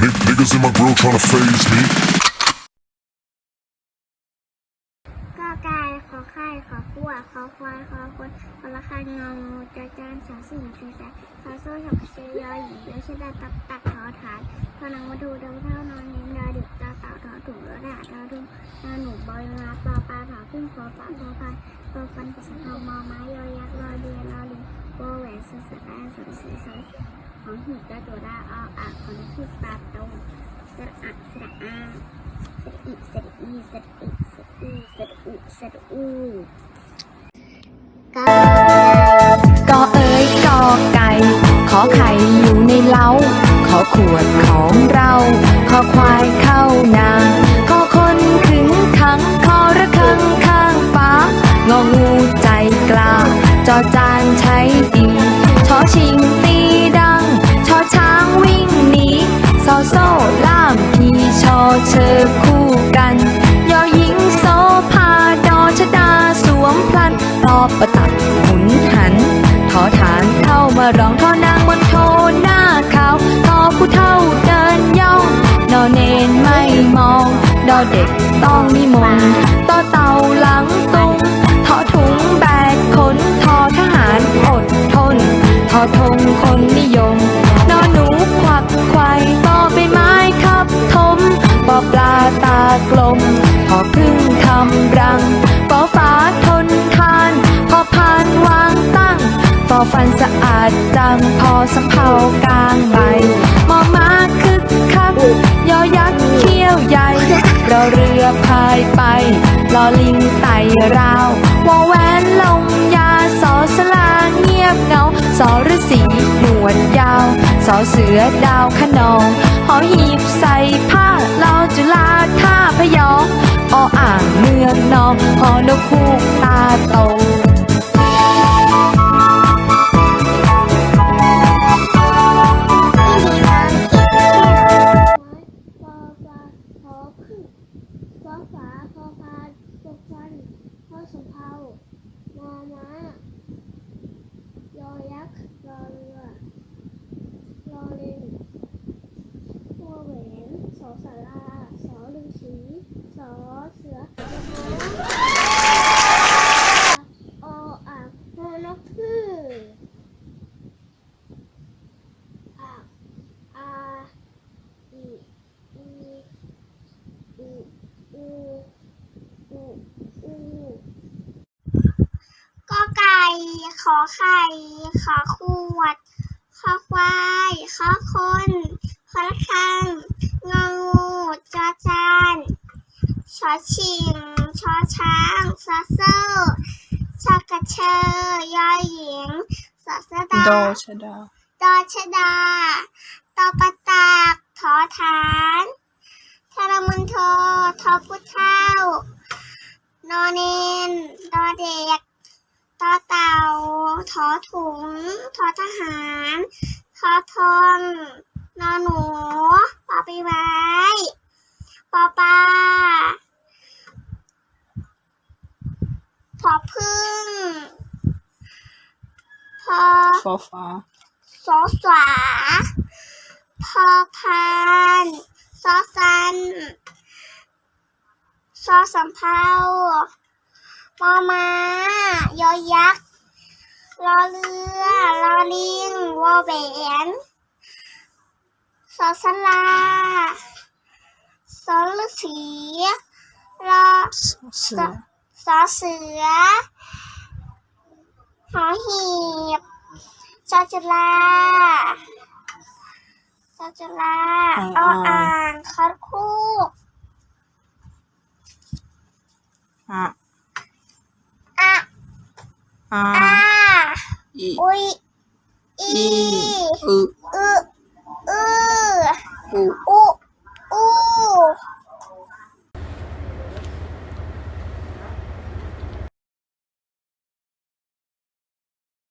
N- niggas in my grill tryna phase me. ก็กายขอไข่ขอขั้วขอควายขอคนขอละคันงองูจอจานสองสิ่งชูแสขอโซ่ฉับเชยยอหญิงแล้วชดาตับตักขอฐานพนังวัตถุดาวเท่านอนเน้นดาดึกตาเต่าถอถุงรถด่าดาวทุ่งนาหนูบอยมาปลาปลาถอขึ้นคอฝาคอพายคอฟันกระสันทองมอไม้ยอยักษ์รอเดียรอลิงโบแหวนสุสดาสวยสีสวย ของหีบตัวตัวดาออากของที่ปลาตรงสระอะสระอาสระอิสระอีสระอิสระอีสระอุสระอูกากอเอ๋ยกอไก่ ขอไข่อยู่ในเล้า ขอขวดของเรา ขอควายเข้านาขอคนขึงขังขอระฆังข้างฟ้างองูใจกล้าจอจานใช้ดีชอชิง ซอโซ่ล่ามพีชอเชอคู่กัน ยอหญิงโซภาดอชดาสวมพลันรอบประตักหมุนหันทอฐานเข้ามาร้องทอนางบนโทนหน้าขาวทอผู้เท่าเดินย่องนอนเนนไม่มอง ดอเด็กต้องนิมนต่อเต่าหลังตุงทอถุงแบกขนทอทหารอดทนทอธงคนนิยม ฟันสะอาดจังพอสำเภากลางใบมอมาคึกคักยอยักษ์เขี้ยวใหญ่รอเรือพายไปลอลิงไต่ราววอแวนลงยาสอสลาเงียบเงาสอฤาษีหนวดยาวสอเสือดาวขนองหอหีบใส่ผ้าลอจุฬาท่าพยองออ่างเมืองนองหอนกคูกตาโต อฤาษีสอเสือโออ่างฮอนกฮืออ่าอาอีอีอูอูอูอูก็ไก่ขอไข่ขอขวด ขอควาย ขอคน ขอละคัง งองูจอจานชอชิงชอช้างซอโซ่ชอกระเชยอหญิงสอสดาดอชดาดอชดาตอปะตากทอฐานทรมันโททอพุทธเท่านอเนนดอเด็กตอเต่าทอถุงทอทหารทอทองนอหนู ปอปีไม้ปอปลาพอพึ่งพอฟอฟ้าสอสวาพอพานซอสันซอสำเภามอมายอยักษ์รอเรือรอลิงวอแหวน สอสลาสอฤาษีรอเสือสอเสือหอหีบจอจุฬาจอจุฬาออ่างคอคู่อะอะอาอาอีอุยอีอี who